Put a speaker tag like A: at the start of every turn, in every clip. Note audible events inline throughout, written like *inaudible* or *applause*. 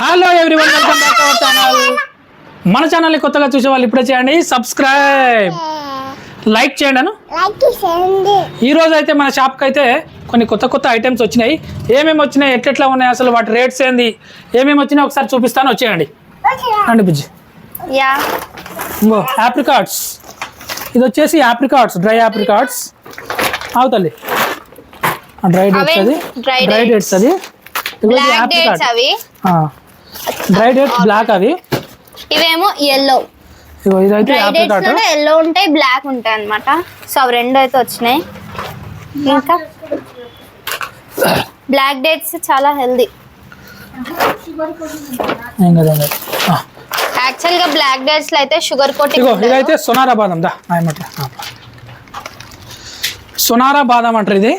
A: Hello everyone welcome back our channel మన ఛానల్ని కొత్తగా చూసే వాళ్ళు ఇప్పుడే చేయండి. సబ్స్క్రైబ్ లైక్ చేయండి అను. రోజు అయితే మన షాప్కి అయితే కొన్ని కొత్త కొత్త ఐటమ్స్ వచ్చినాయి. ఏమేమి వచ్చినాయి? ఎట్లెట్లా ఉన్నాయి? అసలు వాటి రేట్స్ ఏంది? ఏమేమి వచ్చినాయి? ఒకసారి చూపిస్తాను. వచ్చేయండి. అండి బుజ్జి.
B: యా.
A: ఇంకో యాప్రికాట్స్ ఇది వచ్చేసి యాప్రికాట్స్ డ్రై యాప్రికాట్స్ అవుతుంది డ్రై డేట్స్ అది. డ్రై. డేట్స్ అది. డ్రై డేట్స్ బ్లాక్ అవి.
B: ఇవేమో ఎల్లో
A: ఇగో ఇదైతే
B: లో ఎల్లో ఉంటాయి బ్లాక్ ఉంటాయి అన్నమాట. సో అవి రెండు అయితే వచ్చినాయి. ఇంకా? బ్లాక్ డేట్స్ చాలా హెల్దీ యాక్చువల్గా బ్లాక్ డేట్స్లో అయితే షుగర్ కోటింగ్
A: ఇదైతే సొనారా బాదం దా. ఆయమట్ల సొనారా బాదం అంటారు ఇది.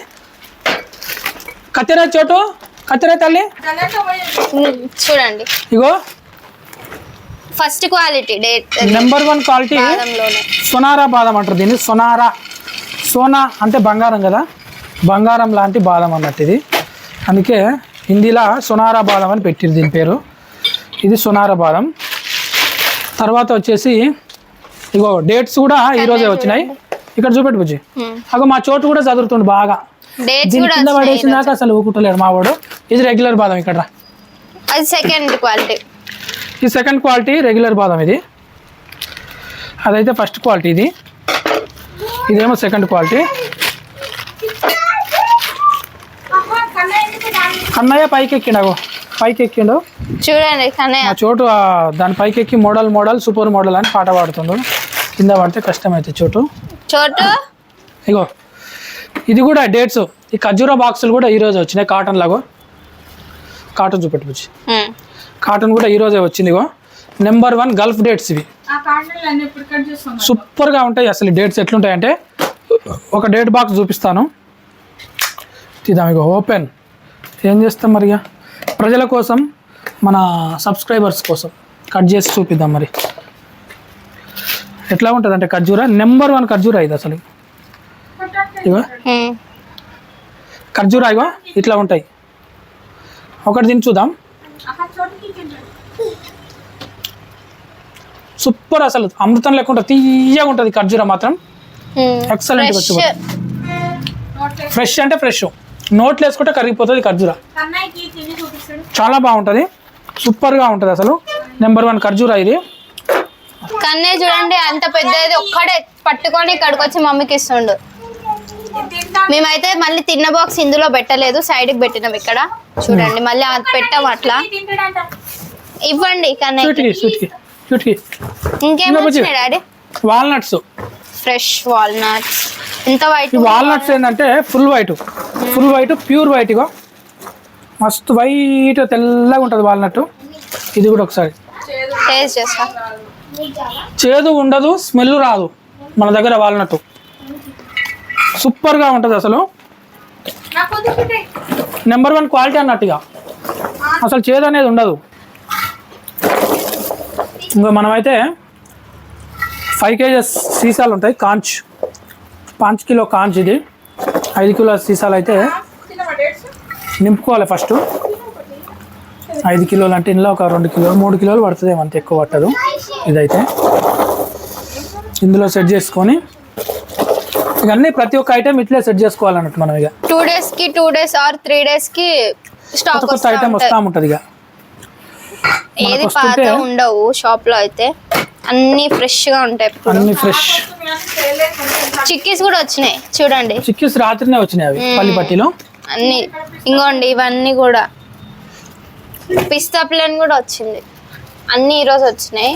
A: కత్తెర చోటు కత్తెర తల్లి?
B: చూడండి.
A: ఇగో.
B: First quality date
A: number one quality సొనారా బాదం అంటారు దీన్ని. సొనారా. సోనా అంటే బంగారం కదా? బంగారం లాంటి బాదం అన్నట్టు ఇది. అందుకే హిందీలో సొనారా బాదం అని పెట్టిరు దీని పేరు. ఇది సొనారా బాదం. తర్వాత వచ్చేసి ఇగో డేట్స్ కూడా ఈరోజే వచ్చినాయి. ఇక్కడ చూపెట్టు బుజ్జి. అగో మా చోటు కూడా చదువుతుండు బాగా. దీని కింద
B: వచ్చినాయి
A: పడేసిన దాకా అసలు ఊకుంటలేడు మా వాడు. ఇది రెగ్యులర్ బాదం ఇక్కడ రా.
B: అది సెకండ్ క్వాలిటీ
A: ఈ సెకండ్ క్వాలిటీ రెగ్యులర్ బాదం ఇది. అదైతే ఫస్ట్ క్వాలిటీ ఇది. ఇదేమో సెకండ్ క్వాలిటీ కన్నయ్య పైకి ఎక్కిండు అగో. పైకి ఎక్కిండు
B: చూడండి కన్నయ్య.
A: చోటు దాని పైకి ఎక్కి మోడల్ మోడల్ సూపర్ మోడల్ అని పాట పాడుతుండు. కింద పడితే కష్టమైతే చోటు.
B: చోటు?
A: ఇగో. ఇది కూడా డేట్స్ ఈ ఖర్జూరా బాక్సులు కూడా ఈరోజు వచ్చినాయి కాటన్ లాగో. కాటన్ చూపెట్టుకోవచ్చు. కాటన్ కూడా ఈరోజే వచ్చింది ఇగో. నెంబర్ వన్ గల్ఫ్ డేట్స్ ఇవి. సూపర్గా ఉంటాయి అసలు డేట్స్ ఎట్లుంటాయంటే ఒక డేట్ బాక్స్ చూపిస్తాను. తీద్దాం ఇగో ఓపెన్. ఏం చేస్తాం మరి ఇక ప్రజల కోసం మన సబ్స్క్రైబర్స్ కోసం. కట్ చేసి చూపిద్దాం మరి. ఎట్లా ఉంటుంది అంటే ఖర్జూరా? నెంబర్ వన్ ఖర్జూరా ఇది అసలు. ఇగో.
B: ఉమ్.
A: ఖర్జూరా ఇగో ఇట్లా ఉంటాయి. ఒకటి తిని చూద్దాం. సూపర్ అసలు. అమృతం ఉంటుంది తీయగా ఉంటుంది ఖర్జూరా మాత్రం. ఎక్సలెంట్
B: ఫ్రెష్
A: ఫ్రెష్ అంటే ఫ్రెష్ నోట్లు వేసుకుంటే కరిగిపోతుంది ఖర్జూరా. చాలా బాగుంటుంది. సూపర్గా ఉంటుంది అసలు. నెంబర్ వన్ ఖర్జూరా ఇది.
B: కన్నే చూడండి అంత పెద్దది ఒక్కడే పట్టుకొని ఇక్కడికి వచ్చి మమ్మీకి ఇస్తుండు. మేమైతే మళ్ళీ తిన్న బాక్స్ ఇందులో పెట్టలేదు సైడ్కి పెట్టినాం ఇక్కడ. చూడండి మళ్ళీ అది పెట్టాం అట్లా. ఇవ్వండి
A: స్వీట్కి
B: ఇంకేం. వచ్చినాయి డాడీ?
A: వాల్నట్స్
B: ఫ్రెష్ వాల్నట్స్ ఎంత వైట్
A: వాల్నట్స్ ఏంటంటే full white full white pure white ఇగో. మస్తు వైట్ తెల్లగా ఉంటుంది వాల్నట్ ఇది కూడా ఒకసారి.
B: టేస్ట్ చేస్తా.
A: చేదు ఉండదు స్మెల్ రాదు. మన దగ్గర వాల్నట్ సూపర్గా ఉంటుంది అసలు. నెంబర్ వన్ క్వాలిటీ అన్నట్టుగా. అసలు చేదు అనేది ఉండదు. ఇంకా మనమైతే ఫైవ్ కేజెస్ సీసాలు ఉంటాయి కాంచ్. పాంచ్ కిలో కాంచ్ ఇది. ఐదు కిలో సీసాలు అయితే నింపుకోవాలి ఫస్ట్ ఐదు కిలోలు అంటే ఇందులో ఒక రెండు కిలోలు మూడు కిలోలు పడుతుంది అంత ఎక్కువ పట్టదు. ఇదైతే. ఇందులో సెట్ చేసుకొని ఇవన్నీ ప్రతి ఒక్క ఐటెం ఇట్లే సెట్ చేసుకోవాలన్నట్టు మనం ఇక
B: టూ డేస్కి టూ డేస్ ఆర్ త్రీ
A: డేస్కి
B: స్టాక్
A: కొత్త ఐటెం వస్తూ ఉంటుంది. ఇక
B: ఏది పాత ఉండవు షాప్లో అయితే. అన్ని ఫ్రెష్గా ఉంటాయి ఇప్పుడు.
A: అన్ని ఫ్రెష్
B: చిక్కీస్ కూడా వచ్చినాయి చూడండి.
A: చిక్కీస్ రాత్రినే వచ్చినాయి అవి పల్లిపట్టిలో
B: అన్ని ఇంకోండి ఇవన్నీ కూడా. పిస్తా ప్లేన్ కూడా వచ్చింది. అన్ని ఈరోజు వచ్చినాయి.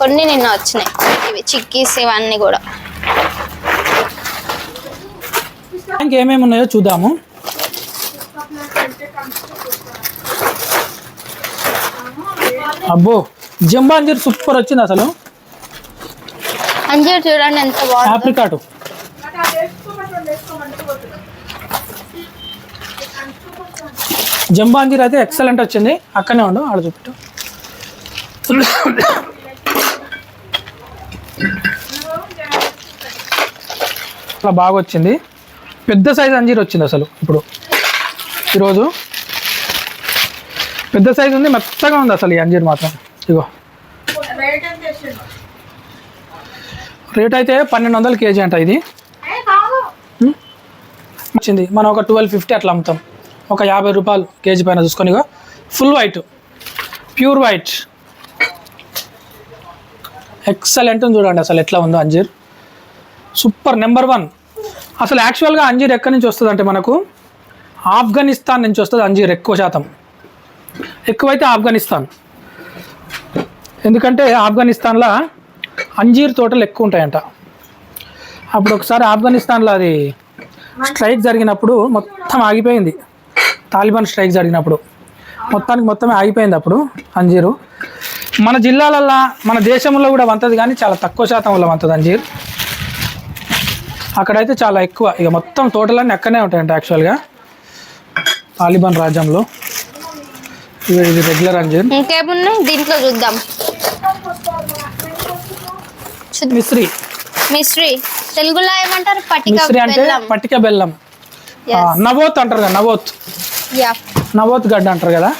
B: కొన్ని నిన్న వచ్చినాయి. ఇవి చిక్కీస్ ఇవన్నీ కూడా.
A: ఇంకేమేమి ఉన్నాయో చూద్దాము. అబ్బో జంబాంజీర్ సూపర్ వచ్చింది అసలు.
B: అంజీర్ చూడండి ఎంత బాగుంది.
A: ఆప్రికాటు. జంబాంజీర్ అయితే ఎక్సలెంట్ వచ్చింది. అక్కడనే ఉండు ఆడ చూపెట్టు. అలా బాగా వచ్చింది. పెద్ద సైజ్ అంజీర్ వచ్చింది అసలు ఇప్పుడు. ఈరోజు పెద్ద సైజు ఉంది మెత్తగా ఉంది అసలు ఈ అంజీర్ మాత్రం. ఇగో. రేట్ అయితే పన్నెండు వందలు కేజీ అంట ఇది. వచ్చింది. మనం ఒక ట్వెల్వ్ ఫిఫ్టీ అట్లా అమ్ముతాం. ఒక యాభై రూపాయలు కేజీ పైన చూసుకొని ఇగో. Full white pure white. Excellent చూడండి అసలు ఎట్లా ఉందో అంజీర్. Super number one. అసలు యాక్చువల్గా అంజీర్ ఎక్కడి నుంచి వస్తుంది అంటే మనకు ఆఫ్ఘనిస్తాన్ నుంచి వస్తుంది అంజీర్ ఎక్కువ శాతం. ఎక్కువైతే ఆఫ్ఘనిస్తాన్. ఎందుకంటే ఆఫ్ఘనిస్తాన్లో అంజీర్ తోటలు ఎక్కువ ఉంటాయంట. అప్పుడు ఒకసారి ఆఫ్ఘనిస్తాన్లో అది స్ట్రైక్ జరిగినప్పుడు మొత్తం ఆగిపోయింది. తాలిబాన్ స్ట్రైక్ జరిగినప్పుడు. మొత్తానికి మొత్తం ఆగిపోయింది అప్పుడు అంజీరు. మన జిల్లాలల్లో మన దేశంలో కూడా వంతది కానీ చాలా తక్కువ శాతం వల్ల వంతది అంజీర్. అక్కడైతే చాలా ఎక్కువ. ఇక మొత్తం తోటలన్నీ అక్కడనే ఉంటాయంట యాక్చువల్గా తాలిబాన్ రాజ్యంలో. ఇది రెగ్యులర్ అంజీర్
B: ఇంకేమున్నాయి? దీంట్లో చూద్దాం.
A: మిశ్రీ.
B: మిశ్రీ. తెలుగులో ఏమంటారు? పటిక
A: మిశ్రీ అంటే పట్టిక బెల్లం. నవోత్ అంటారు కదా నవోత్. నవోత్ గడ్డ అంటారు కదా.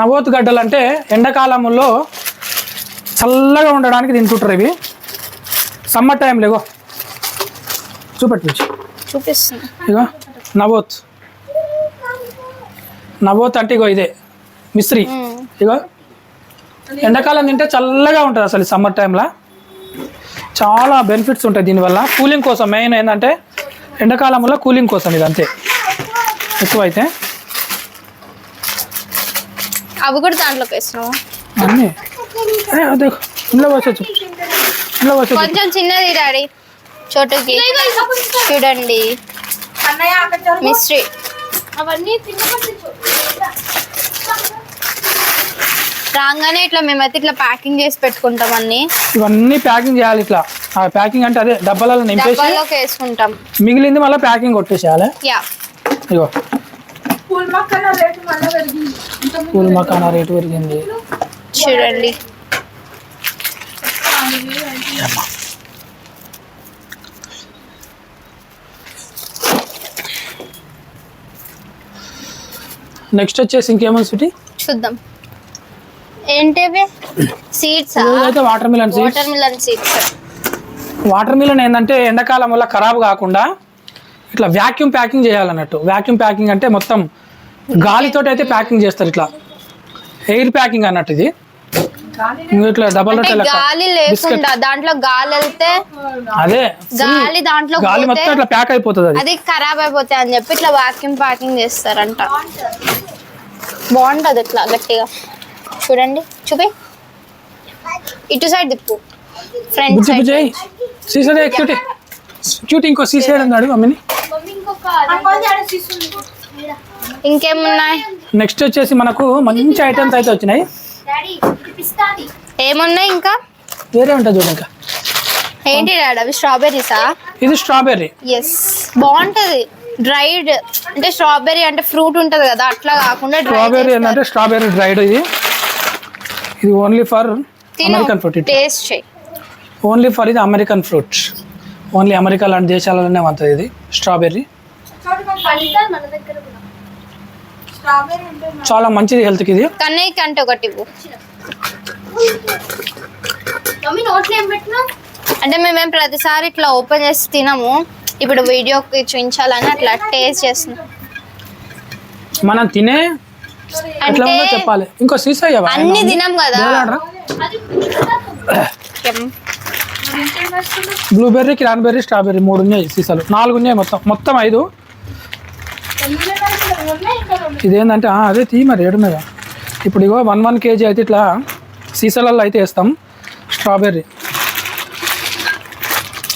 A: నవోత్ గడ్డలు అంటే ఎండాకాలంలో చల్లగా ఉండడానికి తింటుంటారు ఇవి. సమ్మర్ టైంలో చూపెట్టు.
B: చూపిస్తుంది
A: ఇగో నవోత్. నవోత్ అంటే ఇగో ఇదే మిశ్రీ. ఇగో ఎండాకాలం తింటే చల్లగా ఉంటుంది అసలు సమ్మర్ టైంలో. చాలా బెనిఫిట్స్ ఉంటాయి దీనివల్ల. కూలింగ్ కోసం మెయిన్ ఏంటంటే ఎండాకాలంలో కూలింగ్ కోసం ఇది అంతే. ఎక్కువైతే.
B: అవి కూడా దాంట్లోకి వేస్తున్నావు?
A: అన్నీ. ఇంట్లో పోసొచ్చు ఇంట్లో పోసొచ్చు
B: కొంచెం చిన్నది డాడీ. చోటుకి చూడండి. మిస్ట్రీ.
C: అవన్నీ
B: రాగానే ఇట్లా మేమైతే ఇట్లా ప్యాకింగ్ చేసి పెట్టుకుంటాం అన్ని.
A: ఇవన్నీ ప్యాకింగ్ చేయాలి ఇట్లా. ఆ ప్యాకింగ్ అంటే అదే డబ్బాలలో నింపేసి
B: డబ్బాల్లోకి వేసుకుంటాం.
A: మిగిలింది మళ్ళీ ప్యాకింగ్ కొట్టేసేయాలి?
B: యా.
A: ఇగో
C: పూల్ మొక్కల రేటు మళ్ళీ పెరిగింది.
A: పూల మకానా రేటు పెరిగింది.
B: చూడండి.
A: నెక్స్ట్ వచ్చేసి ఇంకేమో స్వీటీ?
B: చూద్దాం. ఏంటివి సీడ్స్
A: ఇదైతే watermelon seeds
B: watermelon seeds
A: watermelon ఏంటంటే ఎండాకాలం వల్ల ఖరాబ్ కాకుండా ఇట్లా వ్యాక్యూమ్ ప్యాకింగ్ చేయాలన్నట్టు. వ్యాక్యూమ్ ప్యాకింగ్ అంటే మొత్తం గాలితోటి అయితే ప్యాకింగ్ చేస్తారు ఇట్లా. ఎయిర్ ప్యాకింగ్ అన్నట్టు ఇది. ఇట్లా డబల్ రొట్టె
B: గాలి లేకుండా దాంట్లో గాలి వెళ్తే
A: అదే
B: గాలి దాంట్లో
A: గాలి మొత్తం ఇట్లా ప్యాక్ అయిపోతుంది అది.
B: అది ఖరాబ్ అయిపోతాయి అని చెప్పి ఇట్లా వాక్యూమ్ ప్యాకింగ్ చేస్తారంట. బాగుంటది ఇట్లా గట్టిగా. చూడండి చూపి. ఇటు సైడ్ దిప్పు ఫ్రంట్
A: బుజ్జి
B: సైడ్
A: బుజ్జి సీసే క్యూటీ క్యూటీ ఇంకో సీసే అన్నాడు మమ్మీని
B: ఇంకేమున్నాయి?
A: నెక్స్ట్ వచ్చేసి మనకు మంచి ఐటమ్స్ అయితే వచ్చినాయి.
B: ఏమున్నాయి ఇంకా?
A: వేరే ఉంటుంది చూడు ఇంకా.
B: ఏంటి డాడ్ అవి స్ట్రాబెర్రీసా?
A: ఇది స్ట్రాబెర్రీ.
B: ఎస్ బాగుంటది. డ్రైడ్ అంటే స్ట్రాబెర్రీ అంటే ఫ్రూట్ ఉంటది కదా అట్లా కాకుండా
A: స్ట్రాబెర్రీ ఏంటంటే స్ట్రాబెర్రీ డ్రైడ్ ఇది. ఇది only for American fruit
B: taste చేయి.
A: ఓన్లీ ఫర్ ఇది అమెరికన్ ఫ్రూట్ ఓన్లీ అమెరికా లాంటి దేశాలలోనే ఉంటుంది ఇది స్ట్రాబెర్రీ.
C: అంటే
A: చాలా మంచిది హెల్త్కి ఇది.
B: కన్నయ్యకి అంటే ఒకటి అంటే మేమేం ప్రతిసారి ఇట్లా ఓపెన్ చేసి తినము. ఇప్పుడు వీడియోకి చూపించాలని అట్లా టేస్ట్ చేస్తున్నాం.
A: మనం తినే ఎట్లా
B: అంటే
A: ఉందో చెప్పాలి. ఇంకో సీసా?
B: అన్ని తినం కదా?
A: బ్లూబెర్రీ క్రాన్బెర్రీ స్ట్రాబెర్రీ మూడు ఉన్నాయి సీసాలు. నాలుగు ఉన్నాయి మొత్తం. మొత్తం ఐదు. ఇదేంటంటే ఆ, అదే తీ మరి ఏడున్నదా ఇప్పుడు ఇగో వన్ వన్ కేజీ అయితే ఇట్లా సీసాలలో అయితే వేస్తాం. స్ట్రాబెర్రీ.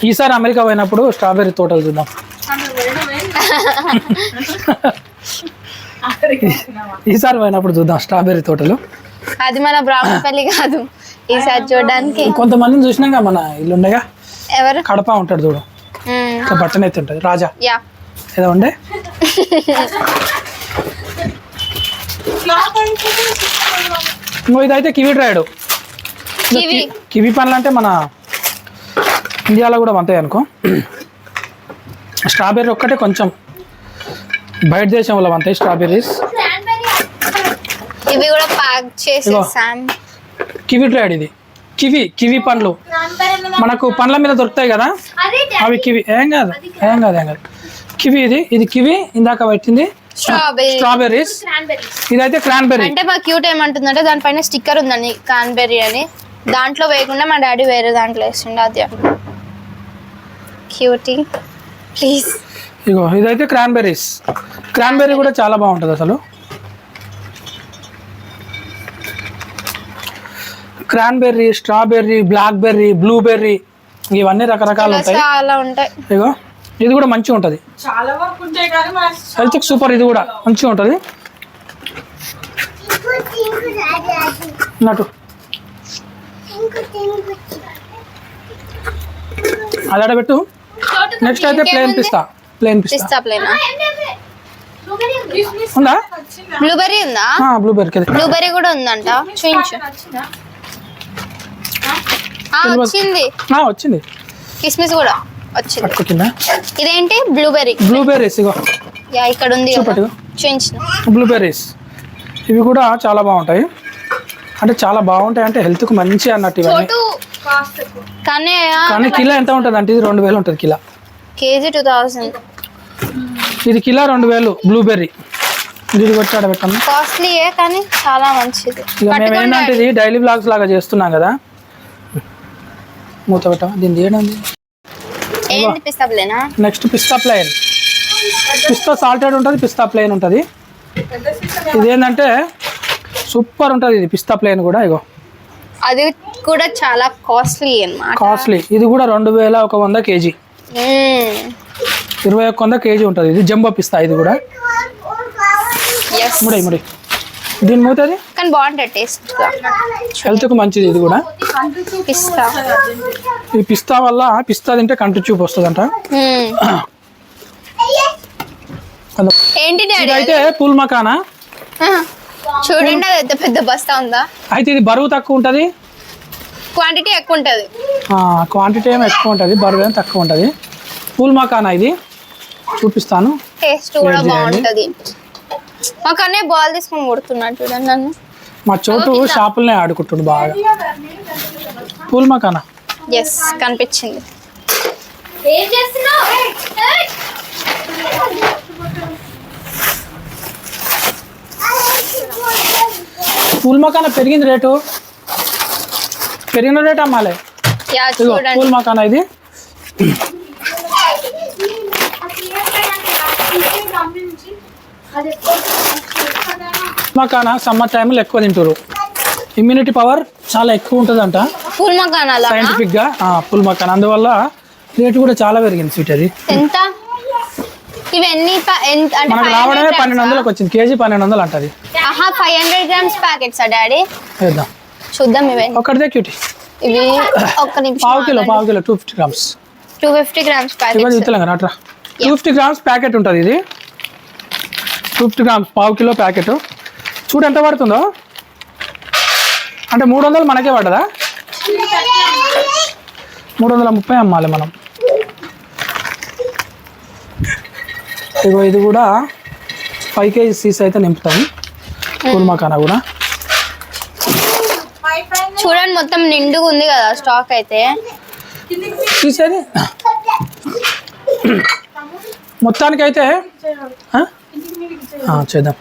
A: ఈసారి అమెరికా పోయినప్పుడు స్ట్రాబెర్రీ తోటలు చూద్దాం. ఈసారి పోయినప్పుడు చూద్దాం స్ట్రాబెర్రీ తోటలు.
B: అది మన బ్రాహ్మణపల్లి కాదు. ఈసారి చూడడానికి
A: కొంతమందిని చూసినాక మన ఇల్లు ఉండగా
B: ఎవరు?
A: కడప ఉంటాడు చూడు. బట్టనైతే ఉంటుంది. రాజా. ఏదో ఉండే? *laughs* ఇంకో ఇదైతే కివీ డ్రైడ్
B: కివి.
A: కివీ పండ్లు అంటే మన ఇండియాలో కూడా వంతాయి అనుకో. స్ట్రాబెర్రీ ఒక్కటే కొంచెం బయట దేశంలో వంతాయి స్ట్రాబెర్రీస్.
B: ఇవి కూడా ప్యాక్ చేసేసాం
A: కివి ట్రైడ్ ఇది. కివి కివి పండ్లు. మనకు పండ్ల మీద దొరుకుతాయి కదా? అవి కివి. ఏం కాదు ఏం కాదు ఏం కాదు. కివి ఇది ఇది కివి ఇందాక పెట్టింది స్ట్రాబెర్రీస్
C: క్రాన్బెర్రీస్
A: ఇదైతే క్రాన్బెర్రీ
B: అంటే మా క్యూట్ ఏమంటుందంటే దానిపైన స్టిక్కర్ ఉందండి కాన్బెర్రీ అని. దాంట్లో వేయకుండా మా డాడీ వేరే దాంట్లో వేస్తుండే అది క్యూటీ ప్లీజ్
A: ఇగో ఇదైతే క్రాన్బెర్రీస్ క్రాన్బెర్రీ కూడా చాలా బాగుంటుంది అసలు. క్రాన్బెర్రీ స్ట్రాబెర్రీ బ్లాక్బెర్రీ బ్లూబెర్రీ ఇవన్నీ రకరకాలు ఉంటాయి.
B: చాలా ఉంటాయి.
A: ఇగో ఇది కూడా మంచిగా ఉంటుంది. హెల్త్ సూపర్ ఇది కూడా మంచిగా ఉంటుంది. నటు. అది పెట్టు. నెక్స్ట్ అయితే ప్లేన్ పిస్తా ప్లేన్ పిస్తా
B: పిస్తా ప్లేన్
A: ఉందా?
B: బ్లూబెర్రీ ఉందా?
A: బ్లూబెర్రీ
B: బ్లూబెర్రీ కూడా ఉందంట. చూయించు. ఆ, వచ్చింది.
A: వచ్చింది.
B: కిస్మిస్ కూడా. వచ్చింది.
A: పట్టుకో కింద
B: ఇదేంటి? బ్లూబెర్రీ
A: బ్లూబెర్రీస్ ఇగో.
B: యా ఇక్కడ ఉంది
A: చూపెట్టు.
B: చూయించిన
A: బ్లూబెర్రీస్ ఇవి కూడా చాలా బాగుంటాయి. అంటే చాలా బాగుంటాయి అంటే హెల్త్కి మంచి అన్నట్టు ఇవన్నీ.
B: కానీ
A: కానీ కిలో ఎంత ఉంటుంది అంటే ఇది రెండు వేలు ఉంటుంది కిలో.
B: కేజీ టూ థౌసండ్
A: ఇది కిలో రెండు వేలు బ్లూబెర్రీ ఇది కొట్టి ఆడ పెట్టాము
B: కాస్ట్లీయే కానీ చాలా మంచిది.
A: మేము ఏంటంటే ఇది డైలీ బ్లాగ్స్ లాగా చేస్తున్నాం కదా. మూత పెట్టాము దీన్ని తీయడం ఉంది.
B: ఏంటి పిస్తా ప్లేనా
A: నెక్స్ట్ పిస్తా ప్లేన్. పిస్తా సాల్టెడ్ ఉంటుంది పిస్తా ప్లేన్ ఉంటుంది. ఇదేంటంటే సూపర్ ఉంటుంది ఇది పిస్తా ప్లేన్ కూడా ఇగో.
B: అది కూడా చాలా కాస్ట్లీ అన్నమాట.
A: కాస్ట్లీ. ఇది కూడా రెండు వేల ఒక వంద కేజీ. ఇరవై ఒక్క వంద కేజీ ఉంటుంది. ఇది జంబో పిస్తా ఇది కూడా. ముడి ముడి. దీని మూతది
B: కానీ బాగుంటుంది టేస్ట్
A: హెల్త్కి మంచిది ఇది కూడా.
B: పిస్తా.
A: ఈ పిస్తా వల్ల పిస్తా తింటే కంటి చూపు వస్తుందంట.
B: ఏంటి
A: ఇదైతే పూల్ మకానా?
B: చూడండి అది ఎంత పెద్ద బస్తా ఉందా?
A: అయితే ఇది బరువు తక్కువ ఉంటుంది?
B: క్వాంటిటీ ఎక్కువ ఉంటుంది.
A: క్వాంటిటీ ఏమో ఎక్కువ ఉంటుంది బరువు ఏమో తక్కువ ఉంటుంది. పూల్ మకానా ఇది? చూపిస్తాను.
B: టేస్ట్ కూడా. బాగుంటది. మాకు అనే బాల్ తీసుకొని కొడుతున్నాడు చూడండి నన్ను.
A: మా చోటు షాపులనే ఆడుకుంటుండు బాగా. పూల్ మకానా
B: ఎస్ కనిపించింది.
C: ఏం చేస్తున్నావు? ఏయ్!
A: పూల్ మకానా పెరిగింది రేటు. పెరిగిన రేట్ అమ్మాలి
B: యా
A: ఇదిగో
B: చూడండి.
A: పూల్ మకానా ఇది. మకానా సమ్మర్ టైంలో ఎక్కువ తింటారు ఇమ్యూనిటీ పవర్ చాలా ఎక్కువ ఉంటుందంట.
B: పూల్ మకానాలా
A: సైంటిఫిక్గా పూల్ మకానా అందువల్ల రేటు కూడా చాలా పెరిగింది స్వీట్ అది.
B: ఎంత? ఇవి ఎన్ని ప- ఎంత- అంటే
A: మనకు రావడమే పన్నెండు వందలకు వచ్చింది. కేజీ పన్నెండు వందలు అంటది
B: ఆహా ఫైవ్ హండ్రెడ్ గ్రామ్స్ ప్యాకెట్సా డాడీ?
A: వేద్దాం.
B: చూద్దాం ఇవి.
A: ఒకటిదే క్యూటీ.
B: ఇవి ఒక్క
A: పావు కిలో
B: నిమిషం
A: పావు kilo two fifty grams
B: two fifty grams
A: ఇవ్వండి
B: ప్యాకెట్స్
A: ఇతలంగా అట్రా టూ ఫిఫ్టీ గ్రామ్స్ ప్యాకెట్ ఉంటుంది ఇది. ఫిఫ్టీ గ్రామ్స్ పావు కిలో ప్యాకెట్. చూడు ఎంత పడుతుందో? అంటే మూడు వందలు మనకే పడ్డదా? మూడు వందల ముప్పై అమ్మాలి మనం. ఇగో ఇది కూడా ఫైవ్ కేజీ సీస్ అయితే నింపుతాం. కూల్మకానా కూడా.
B: చూడండి మొత్తం నిండుగా ఉంది కదా స్టాక్ అయితే.
A: తీసేది మొత్తానికైతే చేద్దాం.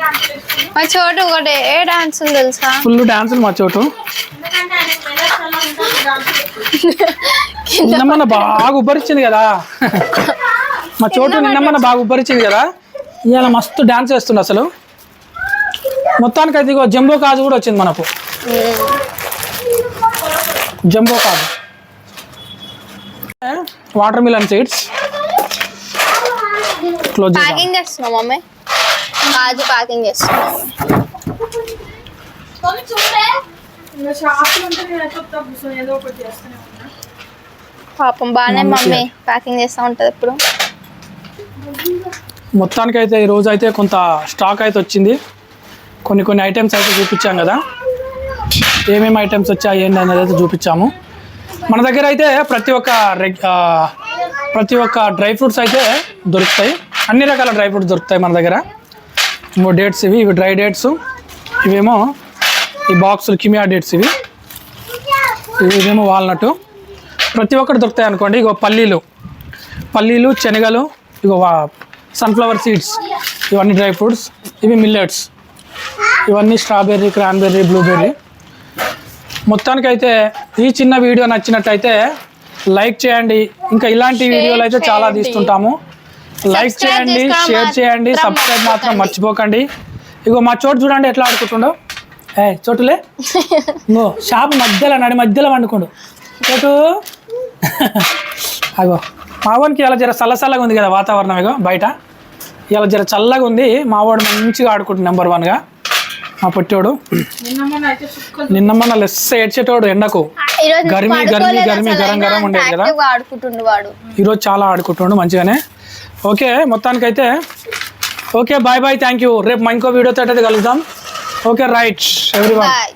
C: డాన్స్
B: మా చోటు ఒకటి. ఏ డాన్స్ తెలుసా?
A: ఫుల్ డాన్సులు మా చోటు.
C: డాన్స్
A: నిన్నమ్మన్న బాగా ఉబ్బరిచ్చింది కదా. మా చోటు నిన్నమ్మన్న బాగా ఉబ్బరిచ్చింది కదా. ఇవాళ మస్తు డాన్స్ వేస్తుండే అసలు. మొత్తానికి అయితే ఇగో జంబో కాజు కూడా వచ్చింది మనకు. జంబో కాజు. Watermelon seeds. క్లోజ్
B: ప్యాకింగ్ చేస్తున్నాం మమ్మీ. కాజు ప్యాకింగ్ చేస్తున్నాం. పాపం బాగానే మమ్మీ ప్యాకింగ్ చేస్తూ ఉంటుంది ఎప్పుడు
A: మొత్తానికి అయితే ఈ రోజు అయితే కొంత స్టాక్ అయితే వచ్చింది. కొన్ని కొన్ని ఐటమ్స్ అయితే చూపించాం కదా. ఏమేమి ఐటమ్స్ వచ్చాయి ఏంటి అనేది అయితే చూపించాము. మన దగ్గర అయితే ప్రతి ఒక్క రెగ్ ప్రతి ఒక్క డ్రై ఫ్రూట్స్ అయితే దొరుకుతాయి. అన్ని రకాల డ్రై ఫ్రూట్స్ దొరుకుతాయి మన దగ్గర. ఇంకో డేట్స్ ఇవి ఇవి డ్రై డేట్స్. ఇవేమో ఈ బాక్సులు కిమియా డేట్స్ ఇవి. ఇవి ఇవేమో వాల్నట్. ప్రతి ఒక్కటి దొరుకుతాయి అనుకోండి. ఇగో పల్లీలు. పల్లీలు శనగలు ఇగో సన్ఫ్లవర్ సీడ్స్ ఇవన్నీ డ్రై ఫ్రూట్స్. ఇవి మిల్లెట్స్ ఇవన్నీ స్ట్రాబెర్రీ క్రాన్బెర్రీ బ్లూబెర్రీ మొత్తానికైతే ఈ చిన్న వీడియో నచ్చినట్టయితే లైక్ చేయండి. ఇంకా ఇలాంటి వీడియోలు అయితే చాలా తీస్తుంటాము. లైక్ చేయండి షేర్ చేయండి సబ్స్క్రైబ్ మాత్రం
B: మర్చిపోకండి.
A: ఇగో మా చోటు చూడండి ఎట్లా ఆడుకుంటుండో. ఏ చోటులే. *laughs* ఇంకో షాప్ మధ్యలో నడి మధ్యలో వండుకోండు. చోటు. *laughs* అగో మావానికి ఇలా జర చల్లగా ఉంది కదా వాతావరణం ఇగో బయట. ఇలా జర చల్లగా ఉంది. మావాడు మంచిగా ఆడుకుంటుంది నెంబర్ వన్గా మా పొట్టోడు
C: నిన్న మొన్న
A: లెస్ ఏడ్చేటోడు ఎండకు. గర్మి, గర్మి, గర్మి, గరం, గరం ఉండేది కదా? ఈరోజు చాలా ఆడుకుంటుండు మంచిగానే. ఓకే మొత్తానికైతే. Okay bye bye thank you రేపు మా ఇంకో వీడియోతో అయితే కలుద్దాం. Okay right every
B: bye